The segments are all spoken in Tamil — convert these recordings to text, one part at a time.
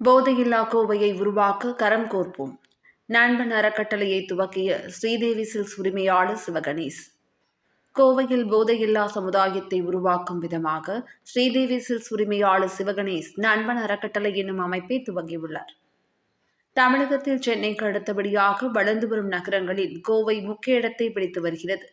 போதையில்லா கோவையை உருவாக்க கரம் கோர்ப்போம். நண்பன் அறக்கட்டளையை துவக்கிய ஸ்ரீதேவி சில்ஸ் உரிமையாளர் சிவகணேஷ். கோவையில் போதையில்லா சமுதாயத்தை உருவாக்கும் விதமாக ஸ்ரீதேவி சில்ஸ் உரிமையாளர் சிவகணேஷ் நண்பன் அறக்கட்டளை என்னும் அமைப்பை துவங்கியுள்ளார் தமிழகத்தில் சென்னைக்கு அடுத்தபடியாக வளர்ந்து வரும் நகரங்களில் கோவை முக்கிய இடத்தை பிடித்து வருகிறது.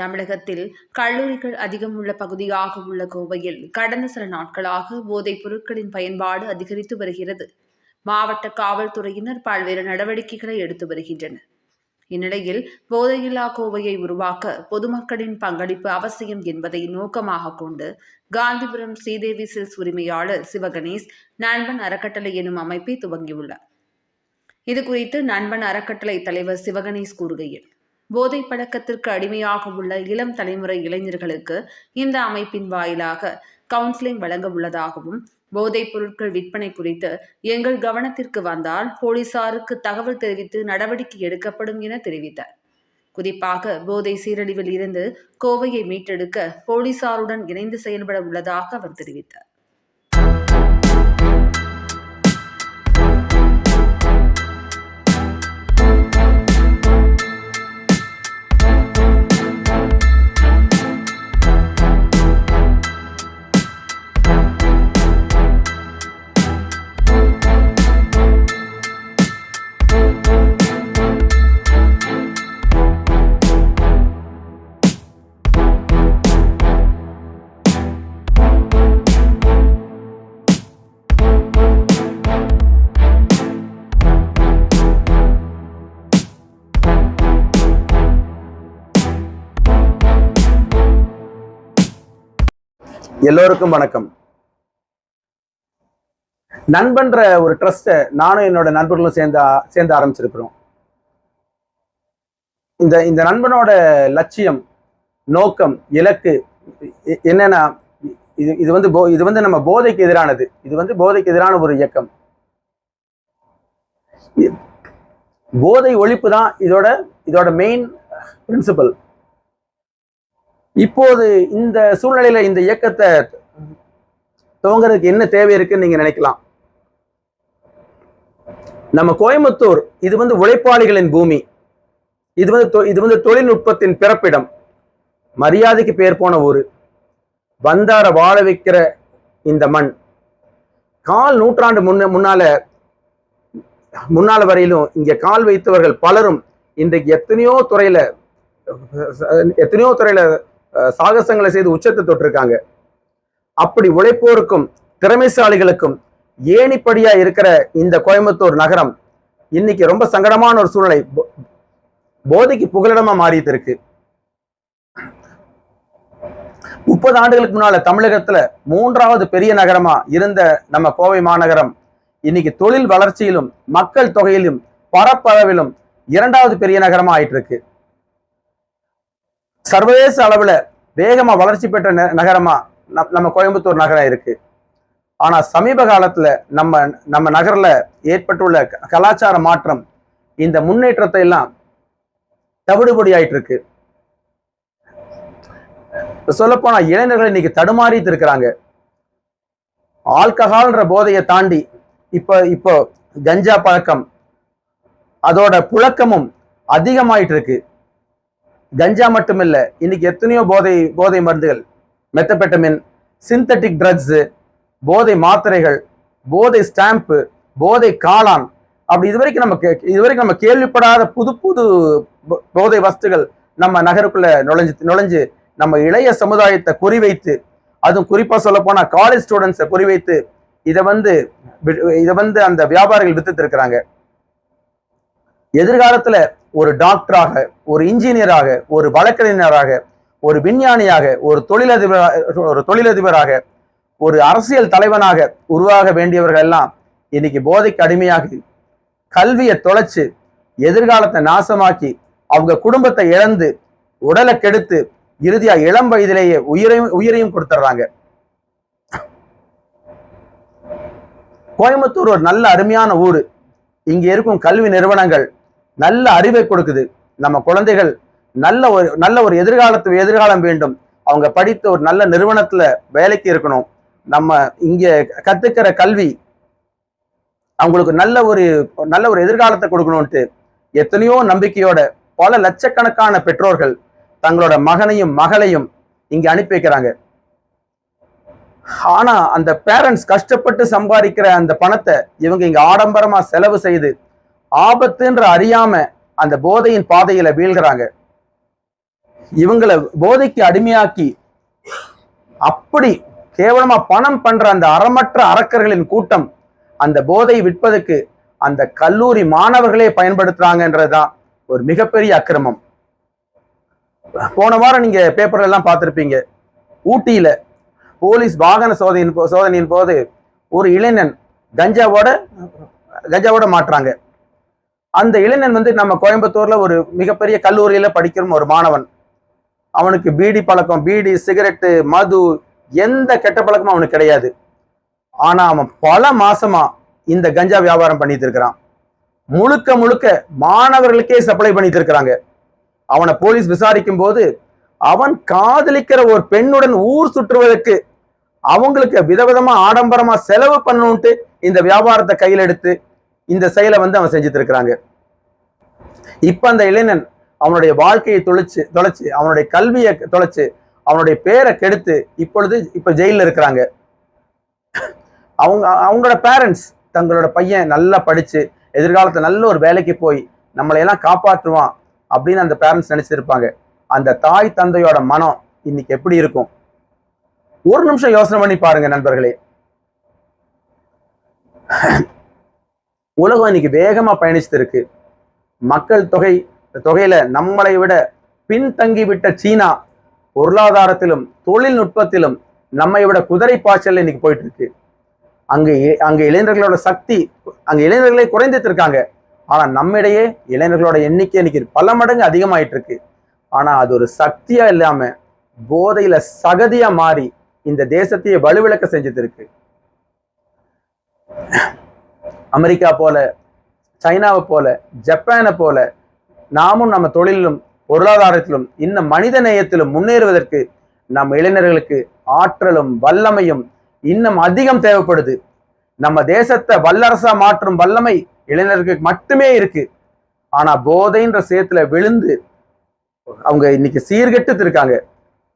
தமிழகத்தில் கல்லூரிகள் அதிகம் உள்ள பகுதியாக உள்ள கோவையில் கடந்த சில நாட்களாக போதைப் பொருட்களின் பயன்பாடு அதிகரித்து வருகிறது. மாவட்ட காவல்துறையினர் பல்வேறு நடவடிக்கைகளை எடுத்து வருகின்றனர். இந்நிலையில் போதையில்லா கோவையை உருவாக்க பொதுமக்களின் பங்களிப்பு அவசியம் என்பதை நோக்கமாக கொண்டு காந்திபுரம் ஸ்ரீதேவி சில்ஸ் உரிமையாளர் சிவகணேஷ் நண்பன் அறக்கட்டளை எனும் அமைப்பை துவங்கியுள்ளார். இது குறித்து நண்பன் அறக்கட்டளை தலைவர் சிவகணேஷ் கூறுகையில் போதை பழக்கத்திற்கு அடிமையாக உள்ள இளம் தலைமுறை இளைஞர்களுக்கு இந்த அமைப்பின் வாயிலாக கவுன்சிலிங் வழங்க உள்ளதாகவும் போதைப் பொருட்கள் விற்பனை குறித்து எங்கள் கவனத்திற்கு வந்தால் போலீசாருக்கு தகவல் தெரிவித்து நடவடிக்கை எடுக்கப்படும் என தெரிவித்தார். குறிப்பாக போதை சீரழிவில் இருந்து கோவையை மீட்டெடுக்க போலீசாருடன் இணைந்து செயல்பட உள்ளதாக அவர் தெரிவித்தார். எல்லோருக்கும் வணக்கம். நண்பன்ற ஒரு ட்ரஸ்ட்டை நானும் என்னோட நண்பர்களும் சேர்ந்து சேர்ந்து ஆரம்பிச்சிருக்கிறோம். இந்த இந்த நண்பனோட லட்சியம் நோக்கம் இலக்கு என்னன்னா இது இது வந்து போ இது வந்து நம்ம போதைக்கு எதிரானது. இது வந்து போதைக்கு எதிரான ஒரு இயக்கம். போதை ஒழிப்பு தான் இதோட இதோட மெயின் பிரின்சிபல் இப்போது இந்த சூழ்நிலையில இந்த இயக்கத்தை துவங்குறதுக்கு என்ன தேவை இருக்குன்னு நீங்க நினைக்கலாம்? நம்ம கோயம்புத்தூர் இது வந்து உழைப்பாளிகளின் பூமி. இது வந்து தொ- இது வந்து தொழில்நுட்பத்தின் பிறப்பிடம். மரியாதைக்கு பேர் போன ஊரு. வந்தார வாழ வைக்கிற இந்த மண். கால் நூற்றாண்டு முன்ன முன்னால முன்னால வரையிலும் இங்க கால் வைத்தவர்கள் பலரும் இன்றைக்கு எத்தனையோ துறையில எத்தனையோ துறையில சாகசங்களை செய்து உச்சத்தை தொட்டிருக்காங்க. அப்படி உழைப்போருக்கும் திறமைசாலிகளுக்கும் ஏணிப்படியா இருக்கிற இந்த கோயம்புத்தூர் நகரம் இன்னைக்கு ரொம்ப சங்கடமான ஒரு சூழ்நிலை. போதைக்கு புகலிடமா மாறிட்டு இருக்கு. முப்பது ஆண்டுகளுக்கு முன்னால தமிழகத்துல மூன்றாவது பெரிய நகரமா இருந்த நம்ம கோவை மாநகரம் இன்னைக்கு தொழில் வளர்ச்சியிலும் மக்கள் தொகையிலும் பரப்பளவிலும் இரண்டாவது பெரிய நகரமா ஆயிட்டு இருக்கு. சர்வதேச அளவில் வேகமாக வளர்ச்சி பெற்ற ந- நகரமாக நம்- நம்ம கோயம்புத்தூர் நகரம் இருக்குது ஆனால் சமீப காலத்தில் நம்ம நம்ம நகரில் ஏற்பட்டுள்ள க- கலாச்சார மாற்றம் இந்த முன்னேற்றத்தை எல்லாம் தவிடுபடி ஆயிட்டு இருக்கு. சொல்லப்போனால் இளைஞர்கள் இன்னைக்கு தடுமாறிட்டு இருக்கிறாங்க. ஆல்கஹால்ன்ற போதையை தாண்டி இப்போ இப்போ கஞ்சா பழக்கம் அதோட புழக்கமும் அதிகமாயிட்டு இருக்கு. கஞ்சா மட்டுமில்ல இன்னைக்கு எத்தனையோ போதை போதை மருந்துகள் மெத்தபெட்டமின் சிந்தட்டிக் ட்ரக்ஸு போதை மாத்திரைகள் போதை ஸ்டாம்ப்பு போதை காளான் அப்படி இதுவரைக்கும் நம்ம கே- இதுவரைக்கும் நம்ம கேள்விப்படாத புது புது போ- போதை வஸ்துகள் நம்ம நகருக்குள்ள நுழைஞ்சு நுழைஞ்சு நம்ம இளைய சமுதாயத்தை குறிவைத்து அதுவும் குறிப்பாக சொல்ல போனால் காலேஜ் ஸ்டூடெண்ட்ஸை குறிவைத்து இதை வந்து இதை வந்து அந்த வியாபாரிகள் வித்துட்டு இருக்கிறாங்க. ஒரு டாக்டராக ஒரு இன்ஜினியராக ஒரு வழக்கறிஞராக ஒரு விஞ்ஞானியாக ஒரு தொழிலதிபராக ஒரு தொழிலதிபராக ஒரு அரசியல் தலைவனாக உருவாக வேண்டியவர்கள் எல்லாம் இன்னைக்கு போதைக்கு அடிமையாகி கல்வியை தொலைச்சு எதிர்காலத்தை நாசமாக்கி அவங்க குடும்பத்தை இழந்து உடலை கெடுத்து இறுதியா இளம் வயதிலேயே உயிரையும் உயிரையும் கொடுத்துட்றாங்க கோயம்புத்தூர் ஒரு நல்ல அருமையான ஊர். இங்க இருக்கும் கல்வி நிறுவனங்கள் நல்ல அறிவை கொடுக்குது. நம்ம குழந்தைகள் நல்ல ஒரு நல்ல ஒரு எதிர்காலத்து எதிர்காலம் வேண்டும். அவங்க படித்த ஒரு நல்ல நிறுவனத்துல வேலைக்கு இருக்கணும். நம்ம இங்கே கத்துக்கிற கல்வி அவங்களுக்கு நல்ல ஒரு நல்ல ஒரு எதிர்காலத்தை கொடுக்கணும்ட்டு எத்தனையோ நம்பிக்கையோட பல லட்சக்கணக்கான பெற்றோர்கள் தங்களோட மகனையும் மகளையும் இங்க அனுப்பி வைக்கிறாங்க. ஆனா அந்த பேரண்ட்ஸ் கஷ்டப்பட்டு சம்பாதிக்கிற அந்த பணத்தை இவங்க இங்க ஆடம்பரமா செலவு செய்து ஆபத்துன்ற அறியாம அந்த போதையின் பாதையில வீழ்கிறாங்க. இவங்களை போதைக்கு அடிமையாக்கி அப்படி கேவலமா பணம் பண்ற அந்த அறமற்ற அரக்கர்களின் கூட்டம் அந்த போதை விற்பதற்கு அந்த கல்லூரி மாணவர்களே பயன்படுத்துறாங்கன்றதுதான் ஒரு மிகப்பெரிய அக்கிரமம். போன வாரம் நீங்க பேப்பர்ல எல்லாம் பார்த்திருப்பீங்க. ஊட்டியில போலீஸ் வாகன சோதனையின் போ- சோதனையின் போது ஒரு இளைஞன் கஞ்சாவோட கஞ்சாவோட மாட்டுறாங்க. அந்த இளைஞன் வந்து நம்ம கோயம்புத்தூர்ல ஒரு மிகப்பெரிய கல்லூரியில படிக்கிற ஒரு மாணவன். அவனுக்கு பீடி பழக்கம் பீடி சிகரெட்டு மது எந்த கெட்ட பழக்கமும் அவனுக்கு கிடையாது. ஆனா அவன் பல மாசமா இந்த கஞ்சா வியாபாரம் பண்ணிட்டு இருக்கிறான். முழுக்க முழுக்க மாணவர்களுக்கே சப்ளை பண்ணிட்டு இருக்கிறாங்க. அவனை போலீஸ் விசாரிக்கும் போது அவன் காதலிக்கிற ஒரு பெண்ணுடன் ஊர் சுற்றுவதற்கு அவங்களுக்கு விதவிதமா ஆடம்பரமா செலவு பண்ணணும்ட்டு இந்த வியாபாரத்தை கையில் எடுத்து இந்த செயலை வந்து அவன் செஞ்சுட்டு இருக்கிறாங்க அந்த இளைஞன் அவனுடைய வாழ்க்கையை தொலைச்சு தொலைச்சு அவனுடைய கல்வியை தொலைச்சு அவனுடைய பேரை கெடுத்து இப்பொழுது இப்போ ஜெயிலில் இருக்கிறாங்க. அவங்க அவங்களோட பேரண்ட்ஸ் தங்களோட பையன் நல்லா படித்து எதிர்காலத்தில் நல்ல ஒரு வேலைக்கு போய் நம்மளை எல்லாம் காப்பாற்றுவான் அப்படின்னு அந்த பேரண்ட்ஸ் நினச்சிருப்பாங்க. அந்த தாய் தந்தையோட மனம் இன்னைக்கு எப்படி இருக்கும்? ஒரு நிமிஷம் யோசனை பண்ணி பாருங்க நண்பர்களே. உலகம் இன்னைக்கு வேகமாக பயணிச்சுட்டு இருக்கு மக்கள் தொகை தொகையில நம்மளை விட பின்தங்கி விட்ட சீனா பொருளாதாரத்திலும் தொழில்நுட்பத்திலும் நம்மை விட குதிரை பாய்ச்சல் இன்னைக்கு போயிட்டு இருக்கு அங்கு இ- அங்க இளைஞர்களோட சக்தி அங்க இளைஞர்களை குறைந்துட்டு இருக்காங்க. ஆனா நம்மிடையே இளைஞர்களோட எண்ணிக்கை இன்னைக்கு பல மடங்கு அதிகமாயிட்டு இருக்கு ஆனா அது ஒரு சக்தியா இல்லாம போதையில சகதியா மாறி இந்த தேசத்தையே வலுவிளக்க செஞ்சுட்டு இருக்கு அமெரிக்கா போல சைனாவை போல ஜப்பானை போல நாமும் நம்ம தொழிலிலும் பொருளாதாரத்திலும் இன்னும் மனித நேயத்திலும் முன்னேறுவதற்கு நம் இளைஞர்களுக்கு ஆற்றலும் வல்லமையும் இன்னும் அதிகம் தேவைப்படுது. நம்ம தேசத்தை வல்லரசா மாற்றும் வல்லமை இளைஞர்களுக்கு மட்டுமே இருக்கு. ஆனா போதைன்ற சேத்துல விழுந்து அவங்க இன்னைக்கு சீர்கெட்டு இருக்காங்க.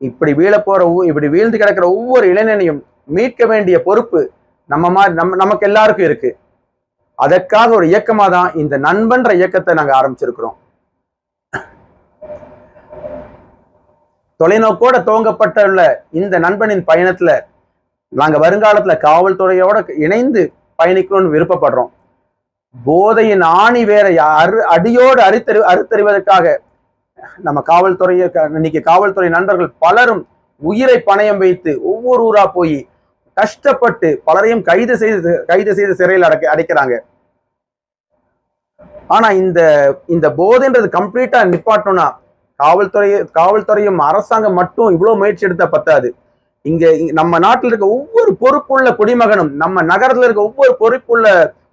இப்படி வீழ போற இப்படி வீழ்ந்து கிடக்கிற ஒவ்வொரு இளைஞனையும் மீட்க வேண்டிய பொறுப்பு நம்ம மாதிரி நம்ம நமக்கு எல்லாருக்கும் இருக்கு. அதற்காக ஒரு இயக்கமாக தான் இந்த நண்பன்ற இயக்கத்தை நாங்கள் ஆரம்பிச்சிருக்கிறோம். தொலைநோக்கோட துவங்கப்பட்டுள்ள இந்த நண்பனின் பயணத்தில் நாங்கள் வருங்காலத்தில் காவல்துறையோட இணைந்து பயணிக்கணும்னு விருப்பப்படுறோம். போதையின் ஆணி வேற அரு அடியோடு அறுத்தறி அறுத்தறிவதற்காக நம்ம காவல்துறையை இன்னைக்கு காவல்துறை நண்பர்கள் பலரும் உயிரை பணயம் வைத்து ஒவ்வொரு ஊரா போய் கஷ்டப்பட்டு பலரையும் கைது செய்து கைது செய்து சிறையில் அடைக்க அடைக்கிறாங்க. ஆனா இந்த இந்த போதைன்றது கம்ப்ளீட்டா நிப்பாட்டணும்னா காவல்துறை காவல்துறையும் அரசாங்கம் மட்டும் இவ்வளவு முயற்சி எடுத்தா பத்தாது. இங்க நம்ம நாட்டில் இருக்க ஒவ்வொரு பொறுப்புள்ள குடிமகனும் நம்ம நகரத்துல இருக்க ஒவ்வொரு பொறுப்புள்ள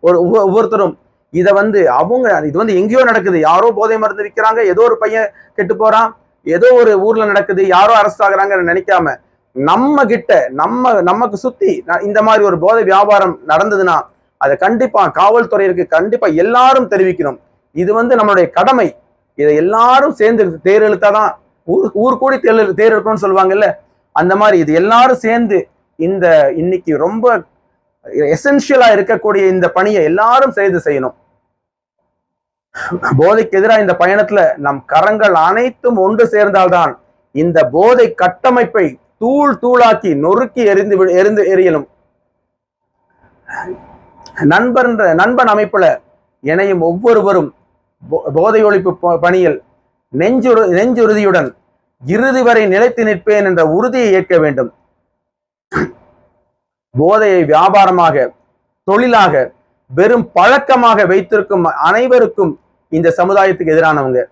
ஒரு ஒவ்வொரு- ஒவ்வொருத்தரும் இதை வந்து அவங்க இது வந்து எங்கேயோ நடக்குது. யாரோ போதை மருந்து விற்கிறாங்க ஏதோ ஒரு பையன் கெட்டு போறான் ஏதோ ஒரு ஊர்ல நடக்குது யாரோ அரசு ஆகுறாங்கன்னு நினைக்காம நம்ம கிட்ட நம்ம நமக்கு சுத்தி இந்த மாதிரி ஒரு போதை வியாபாரம் நடந்ததுன்னா அதை கண்டிப்பா காவல்துறையிற்கு கண்டிப்பா எல்லாரும் தெரிவிக்கணும். இது வந்து நம்மளுடைய கடமை. இதை எல்லாரும் சேர்ந்து தேர் இழுத்தாதான் ஊர் ஊர் கூடி தேர் தேர் இழுக்கணும்னு சொல்லுவாங்கல்ல? அந்த மாதிரி இது எல்லாரும் சேர்ந்து இந்த இன்னைக்கு ரொம்ப எசென்ஷியலா இருக்கக்கூடிய இந்த பணியை எல்லாரும் செய்து செய்யணும். போதைக்கு எதிராக இந்த பயணத்துல நம் கரங்கள் அனைத்தும் ஒன்று சேர்ந்தால்தான் இந்த போதை கட்டமைப்பை தூள் தூளாக்கி நொறுக்கி எரிந்து வி- எரிந்து எரியணும் நண்பன் நண்பன் அமைப்புல இணையும் ஒவ்வொருவரும் போ- போதை ஒழிப்பு ப- பணியில் நெஞ்சுறு நெஞ்சுறுதியுடன் இறுதி வரை நிலைத்து நிற்பேன் என்ற உறுதியை ஏற்க வேண்டும். போதையை வியாபாரமாக தொழிலாக வெறும் பழக்கமாக வைத்திருக்கும் அனைவருக்கும் இந்த சமுதாயத்துக்கு எதிரானவங்க.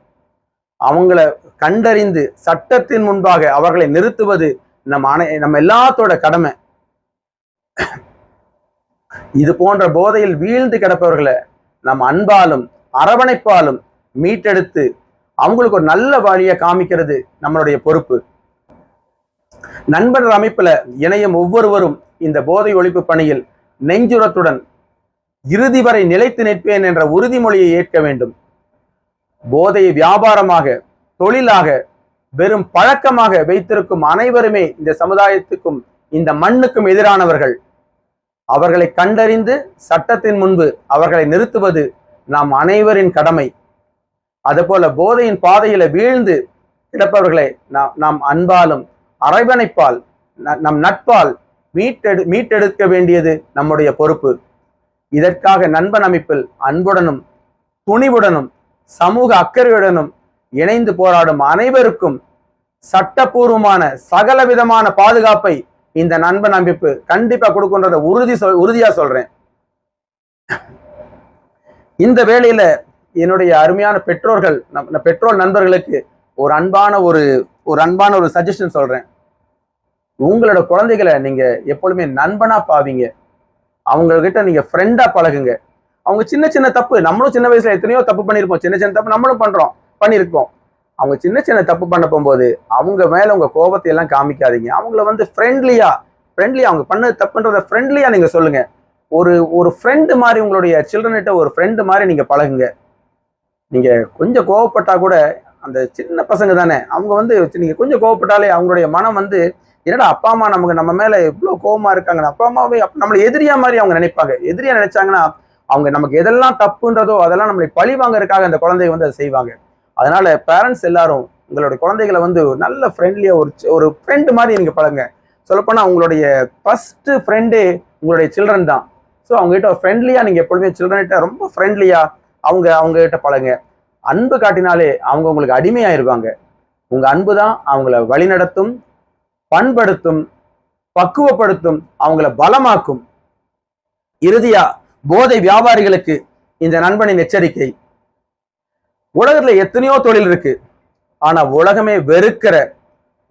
அவங்கள கண்டறிந்து சட்டத்தின் முன்பாக அவர்களை நிறுத்துவது நம் அனை நம்ம எல்லாத்தோட கடமை. இது போன்ற போதையில் வீழ்ந்து கிடப்பவர்களை நம் அன்பாலும் அரவணைப்பாலும் மீட்டெடுத்து அவங்களுக்கு ஒரு நல்ல வழியை காமிக்கிறது நம்மளுடைய பொறுப்பு. நண்பர் அமைப்புல இணையும் ஒவ்வொருவரும் இந்த போதை ஒழிப்பு பணியில் நெஞ்சுரத்துடன் இறுதி வரை நிலைத்து நிற்பேன் என்ற உறுதிமொழியை ஏற்க வேண்டும். போதையை வியாபாரமாக தொழிலாக வெறும் பழக்கமாக வைத்திருக்கும் அனைவருமே இந்த சமுதாயத்துக்கும் இந்த மண்ணுக்கும் எதிரானவர்கள். அவர்களை கண்டறிந்து சட்டத்தின் முன்பு அவர்களை நிறுத்துவது நாம் அனைவரின் கடமை. அதுபோல போதையின் பாதையில வீழ்ந்து கிடப்பவர்களை நாம் நாம் அன்பாலும் அரவணைப்பால் ந- நம் நட்பால் மீட்டெடு மீட்டெடுக்க வேண்டியது நம்முடைய பொறுப்பு. இதற்காக நண்பன் அமைப்பில் அன்புடனும் துணிவுடனும் சமூக அக்கறையுடனும் இணைந்து போராடும் அனைவருக்கும் சட்டபூர்வமான சகல விதமான பாதுகாப்பை இந்த நண்பன் அமைப்பு கண்டிப்பா கொடுக்குன்றத உறுதி சொல் உறுதியா சொல்றேன். இந்த வேளையில என்னுடைய அருமையான பெற்றோர்கள் நம் பெற்றோர் நண்பர்களுக்கு ஒரு அன்பான ஒரு ஒரு அன்பான ஒரு சஜஷன் சொல்றேன். உங்களோட குழந்தைகளை நீங்க எப்பொழுதுமே நண்பனா பாவீங்க. அவங்கக்கிட்ட நீங்க ஃப்ரெண்டா பழகுங்க. அவங்க சின்ன சின்ன தப்பு நம்மளும் சின்ன வயசுல எத்தனையோ தப்பு பண்ணியிருப்போம். சின்ன சின்ன தப்பு நம்மளும் பண்றோம் பண்ணியிருப்போம். அவங்க சின்ன சின்ன தப்பு பண்ண போகும்போது அவங்க மேலே உங்கள் கோபத்தை எல்லாம் காமிக்காதீங்க. அவங்கள வந்து ஃப்ரெண்ட்லியாக ஃப்ரெண்ட்லியாக அவங்க பண்ண தப்புன்றத ஃப்ரெண்ட்லியாக நீங்கள் சொல்லுங்கள் ஒரு ஒரு ஃப்ரெண்டு மாதிரி உங்களுடைய சில்ட்ரன்கிட்ட ஒரு ஃப்ரெண்டு மாதிரி நீங்கள் பழகுங்க. நீங்கள் கொஞ்சம் கோவப்பட்டால் கூட அந்த சின்ன பசங்க தானே அவங்க வந்து நீங்கள் கொஞ்சம் கோவப்பட்டாலே அவங்களுடைய மனம் வந்து என்னடா அப்பா அம்மா நமக்கு நம்ம மேலே எவ்வளோ கோவமாக இருக்காங்க. அப்பா அம்மாவே நம்மளை எதிரியா மாதிரி அவங்க நினைப்பாங்க. எதிரியா நினைச்சாங்கன்னா அவங்க நமக்கு எதெல்லாம் தப்புன்றதோ அதெல்லாம் நம்மளை பழி வாங்கறதுக்காக அந்த குழந்தைய வந்து அதை செய்வாங்க. அதனால பேரண்ட்ஸ் எல்லாரும் உங்களுடைய குழந்தைகளை வந்து நல்ல ஃப்ரெண்ட்லியா ஒரு ஒரு ஃப்ரெண்டு மாதிரி நீங்க பழங்க சொல்லப்போனால் உங்களுடைய ஃபர்ஸ்ட் ஃப்ரெண்டே உங்களுடைய சில்ட்ரன் தான். ஸோ அவங்ககிட்ட ஃப்ரெண்ட்லியா நீங்க எப்பொழுதுமே சில்ட்ரன்கிட்ட ரொம்ப ஃப்ரெண்ட்லியா அவங்க அவங்ககிட்ட பழங்க அன்பு காட்டினாலே அவங்க உங்களுக்கு அடிமையாயிருவாங்க. உங்க அன்பு தான் அவங்கள வழிநடத்தும் பண்படுத்தும் பக்குவப்படுத்தும் அவங்கள பலமாக்கும். இறுதியா போதை வியாபாரிகளுக்கு இந்த நண்பனின் எச்சரிக்கை. உலகத்துல எத்தனையோ தொழில் இருக்கு. ஆனா உலகமே வெறுக்கிற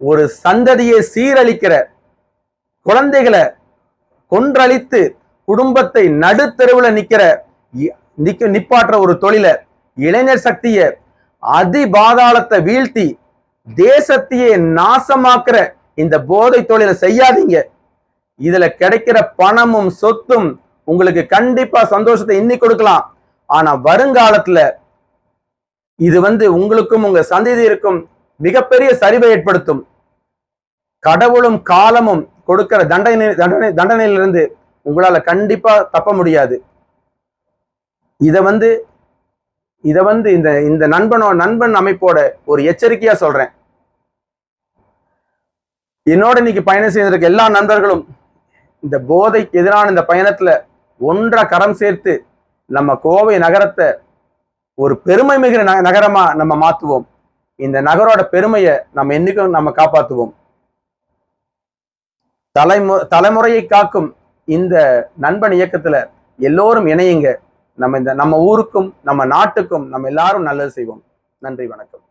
ஒரு சந்ததியை சீரழிக்கிற குழந்தைகளை கொன்றழித்து குடும்பத்தை நடுத்தெருவில் நிக்கிற நிக்க நிப்பாற்ற ஒரு தொழிலை இளைஞர் சக்திய அதிபாதாளத்தை வீழ்த்தி தேசத்தையே நாசமாக்குற இந்த போதை தொழிலை செய்யாதீங்க. இதுல கிடைக்கிற பணமும் சொத்தும் உங்களுக்கு கண்டிப்பா சந்தோஷத்தை இன்னி கொடுக்கலாம். ஆனா வருங்காலத்துல இது வந்து உங்களுக்கும் உங்க சந்ததியிற்கும் மிகப்பெரிய சரிவை ஏற்படுத்தும். கடவுளும் காலமும் கொடுக்கிற தண்டனை தண்டனை தண்டனையிலிருந்து உங்களால கண்டிப்பா தப்ப முடியாது. இத வந்து இத வந்து இந்த இந்த நண்பனோ நண்பன் அமைப்போட ஒரு எச்சரிக்கையா சொல்றேன். என்னோட இன்னைக்கு பயணம் செய்திருக்க எல்லா நண்பர்களும் இந்த போதைக்கு எதிரான இந்த பயணத்துல ஒன்றா கரம் சேர்த்து நம்ம கோவை நகரத்தை ஒரு பெருமை மிகுந்த ந- நகரமா நம்ம மாத்துவோம். இந்த நகரோட பெருமையை நம்ம என்னைக்கும் நம்ம காப்பாத்துவோம். தலைமு தலைமுறையை காக்கும் இந்த நண்பன் இயக்கத்துல எல்லோரும் இணையுங்க. நம்ம இந்த நம்ம ஊருக்கும் நம்ம நாட்டுக்கும் நம்ம எல்லாரும் நல்லது செய்வோம். நன்றி வணக்கம்.